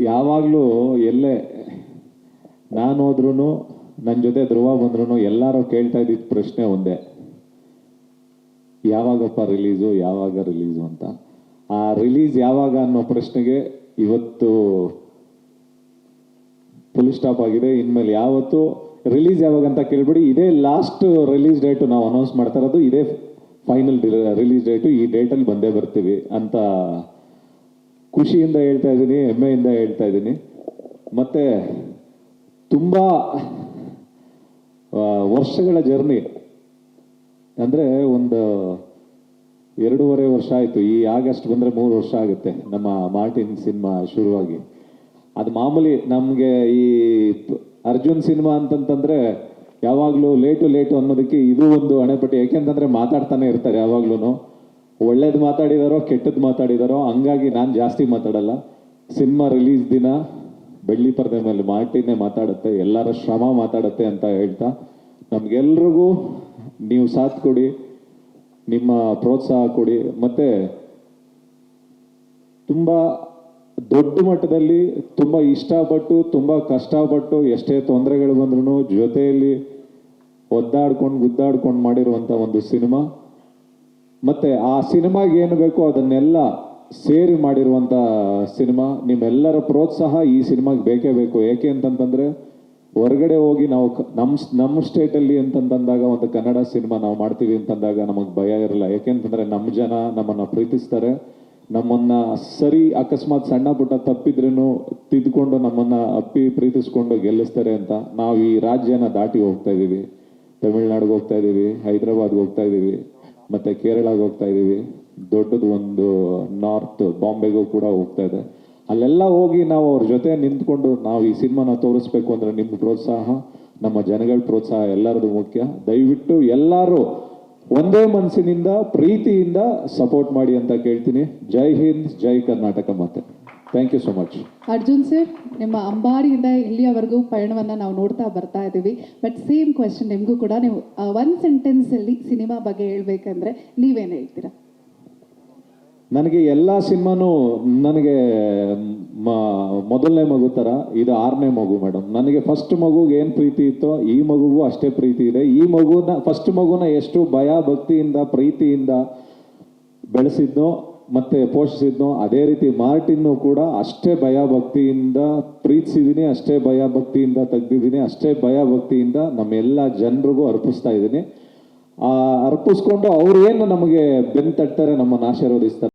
ಯಾವಾಗಲೂ ಎಲ್ಲೇ ನಾನು ಹೋದ್ರೂ ನನ್ನ ಜೊತೆ ಧ್ರುವ ಬಂದ್ರೂ ಎಲ್ಲರೂ ಕೇಳ್ತಾ ಇದ್ದಿದ್ದ ಪ್ರಶ್ನೆ ಒಂದೇ. ಯಾವಾಗಪ್ಪ ರಿಲೀಸು ಯಾವಾಗ ರಿಲೀಸು ಅಂತ. ಆ ರಿಲೀಸ್ ಯಾವಾಗ ಅನ್ನೋ ಪ್ರಶ್ನೆಗೆ ಇವತ್ತು ಫುಲ್ ಸ್ಟಾಪ್ ಆಗಿದೆ. ಇನ್ಮೇಲೆ ಯಾವತ್ತು ರಿಲೀಸ್ ಯಾವಾಗ ಅಂತ ಕೇಳ್ಬಿಡಿ. ಇದೇ ಲಾಸ್ಟ್ ರಿಲೀಸ್ ಡೇಟು ನಾವು ಅನೌನ್ಸ್ ಮಾಡ್ತಾ ಇರೋದು. ಇದೇ ಫೈನಲ್ ರಿಲೀಸ್ ಡೇಟು ಈ ಡೇಟಲ್ಲಿ ಬಂದೇ ಬರ್ತೀವಿ ಅಂತ ಖುಷಿಯಿಂದ ಹೇಳ್ತಾ ಇದ್ದೀನಿ, ಹೆಮ್ಮೆಯಿಂದ ಹೇಳ್ತಾ ಇದ್ದೀನಿ. ಮತ್ತೆ ತುಂಬ ವರ್ಷಗಳ ಜರ್ನಿ. ಅಂದರೆ ಒಂದು ಎರಡೂವರೆ ವರ್ಷ ಆಯಿತು. ಈ ಆಗಸ್ಟ್ ಬಂದರೆ ಮೂರು ವರ್ಷ ಆಗುತ್ತೆ ನಮ್ಮ ಮಾರ್ಟಿನ್ ಸಿನಿಮಾ ಶುರುವಾಗಿ. ಅದು ಮಾಮೂಲಿ ನಮಗೆ ಈ ಅರ್ಜುನ್ ಸಿನಿಮಾ ಅಂತಂತಂದರೆ ಯಾವಾಗಲೂ ಲೇಟು ಲೇಟು ಅನ್ನೋದಕ್ಕೆ ಇದು ಒಂದು ಹಣೆಪಟ್ಟಿ ಯಾಕೆಂತಂದರೆ ಮಾತಾಡ್ತಾನೆ ಇರ್ತಾರೆ ಯಾವಾಗ್ಲೂ ಒಳ್ಳೇದು ಮಾತಾಡಿದಾರೋ ಕೆಟ್ಟದ್ದು ಮಾತಾಡಿದಾರೋ, ಹಂಗಾಗಿ ನಾನು ಜಾಸ್ತಿ ಮಾತಾಡಲ್ಲ. ಸಿನಿಮಾ ರಿಲೀಸ್ ದಿನ ಬೆಳ್ಳಿ ಪರದೆ ಮೇಲೆ ಮಾರ್ಟಿನೇ ಮಾತಾಡುತ್ತೆ, ಎಲ್ಲರ ಶ್ರಮ ಮಾತಾಡುತ್ತೆ ಅಂತ ಹೇಳ್ತಾ, ನಮ್ಗೆಲ್ರಿಗೂ ನೀವು ಸಾಥ್ ಕೊಡಿ, ನಿಮ್ಮ ಪ್ರೋತ್ಸಾಹ ಕೊಡಿ. ಮತ್ತೆ ತುಂಬ ದೊಡ್ಡ ಮಟ್ಟದಲ್ಲಿ ತುಂಬ ಇಷ್ಟಪಟ್ಟು, ತುಂಬ ಕಷ್ಟಪಟ್ಟು ಎಷ್ಟೇ ತೊಂದರೆಗಳು ಬಂದ್ರೂ ಜೊತೆಯಲ್ಲಿ ಒದ್ದಾಡ್ಕೊಂಡು, ಗುದ್ದಾಡ್ಕೊಂಡು ಮಾಡಿರುವಂಥ ಒಂದು ಸಿನಿಮಾ. ಮತ್ತೆ ಆ ಸಿನಿಮಾಗೆ ಏನು ಬೇಕೋ ಅದನ್ನೆಲ್ಲ ಸೇರಿ ಮಾಡಿರುವಂಥ ಸಿನಿಮಾ. ನಿಮ್ಮೆಲ್ಲರ ಪ್ರೋತ್ಸಾಹ ಈ ಸಿನಿಮಾಗೆ ಬೇಕೇ ಬೇಕು. ಏಕೆ ಅಂತಂತಂದ್ರೆ, ಹೊರಗಡೆ ಹೋಗಿ ನಾವು ನಮ್ಮ ನಮ್ಮ ಸ್ಟೇಟಲ್ಲಿ ಅಂತಂತಂದಾಗ ಒಂದು ಕನ್ನಡ ಸಿನಿಮಾ ನಾವು ಮಾಡ್ತೀವಿ ಅಂತಂದಾಗ ನಮಗೆ ಭಯ ಇರಲ್ಲ. ಯಾಕೆಂತಂದ್ರೆ ನಮ್ಮ ಜನ ನಮ್ಮನ್ನ ಪ್ರೀತಿಸ್ತಾರೆ. ನಮ್ಮನ್ನ ಸರಿ ಅಕಸ್ಮಾತ್ ಸಣ್ಣ ಪುಟ್ಟ ತಪ್ಪಿದ್ರೂ ತಿದ್ಕೊಂಡು ನಮ್ಮನ್ನ ಅಪ್ಪಿ ಪ್ರೀತಿಸ್ಕೊಂಡು ಗೆಲ್ಲಿಸ್ತಾರೆ ಅಂತ ನಾವು ಈ ರಾಜ್ಯನ ದಾಟಿ ಹೋಗ್ತಾ ಇದೀವಿ. ತಮಿಳ್ನಾಡಿಗೆ ಹೋಗ್ತಾ ಇದೀವಿ, ಹೈದರಾಬಾದ್ಗೆ ಹೋಗ್ತಾ ಇದೀವಿ. ಮತ್ತೆ ಕೇರಳಗೆ ಹೋಗ್ತಾ ಇದೀವಿ. ದೊಡ್ಡದು ಒಂದು ನಾರ್ತ್ ಬಾಂಬೆಗೂ ಕೂಡ ಹೋಗ್ತಾ ಇದೆ. ಅಲ್ಲೆಲ್ಲ ಹೋಗಿ ನಾವು ಅವ್ರ ಜೊತೆ ನಿಂತ್ಕೊಂಡು ನಾವು ಈ ಸಿನಿಮಾನ ತೋರಿಸ್ಬೇಕು ಅಂದ್ರೆ ನಿಮ್ಮ ಪ್ರೋತ್ಸಾಹ, ನಮ್ಮ ಜನಗಳ ಪ್ರೋತ್ಸಾಹ ಎಲ್ಲರದು ಮುಖ್ಯ. ದಯವಿಟ್ಟು ಎಲ್ಲರೂ ಒಂದೇ ಮನಸ್ಸಿನಿಂದ ಪ್ರೀತಿಯಿಂದ ಸಪೋರ್ಟ್ ಮಾಡಿ ಅಂತ ಕೇಳ್ತೀನಿ. ಜೈ ಹಿಂದ್, ಜೈ ಕರ್ನಾಟಕ ಮತ್ತೆ thank you so much Arjun sir ನಿಮ್ಮ ಅಂಬಾರಿಯಿಂದ ಇಲ್ಲಿಯವರೆಗೂ ಪಯಣವನ್ನು ನಾವು ನೋಡ್ತಾ ಬರ್ತಾ ಇದ್ದೀವಿ. ಬಟ್ ಸೇಮ್ ಕ್ವೆಶನ್ ನಿಮಗೂ ಕೂಡ. ನೀವು ಒನ್ ಸೆಂಟೆನ್ಸಲ್ಲಿ ಸಿನಿಮಾ ಬಗ್ಗೆ ಹೇಳಬೇಕಂದ್ರೆ ನೀವೇನೇ ಹೇಳ್ತೀರಾ? ನನಗೆ ಎಲ್ಲ ಸಿನಿಮಾನೂ ನನಗೆ ಮೊದಲನೇ ಮಗು ಥರ ಇದು ಆರನೇ ಮಗು ಮೇಡಮ್ ನನಗೆ ಫಸ್ಟ್ ಮಗುಗೆ ಏನು ಪ್ರೀತಿ ಇತ್ತೋ ಈ ಮಗುಗೂ ಅಷ್ಟೇ ಪ್ರೀತಿ ಇದೆ. ಈ ಮಗುನ ಫಸ್ಟ್ ಮಗುನ ಎಷ್ಟು ಭಯ ಭಕ್ತಿಯಿಂದ ಪ್ರೀತಿಯಿಂದ ಬೆಳೆಸಿದ್ನೋ ಮತ್ತೆ ಪೋಷಿಸಿದ್ನೋ, ಅದೇ ರೀತಿ ಮಾರ್ಟಿನ್ನು ಕೂಡ ಅಷ್ಟೇ ಭಯ ಭಕ್ತಿಯಿಂದ ಪ್ರೀತಿಸಿದ್ದೀನಿ, ಅಷ್ಟೇ ಭಯ ಭಕ್ತಿಯಿಂದ ತೆಗ್ದಿದ್ದೀನಿ, ಅಷ್ಟೇ ಭಯ ಭಕ್ತಿಯಿಂದ ನಮ್ಮೆಲ್ಲ ಜನರಿಗೂ ಅರ್ಪಿಸ್ತಾ ಇದ್ದೀನಿ. ಅರ್ಪಿಸ್ಕೊಂಡು ಅವ್ರೇನು ನಮಗೆ ಬೆನ್ ತಟ್ತಾರೆ ನಮ್ಮನ್ನು ಆಶೀರ್ವದಿಸ್ತಾರೆ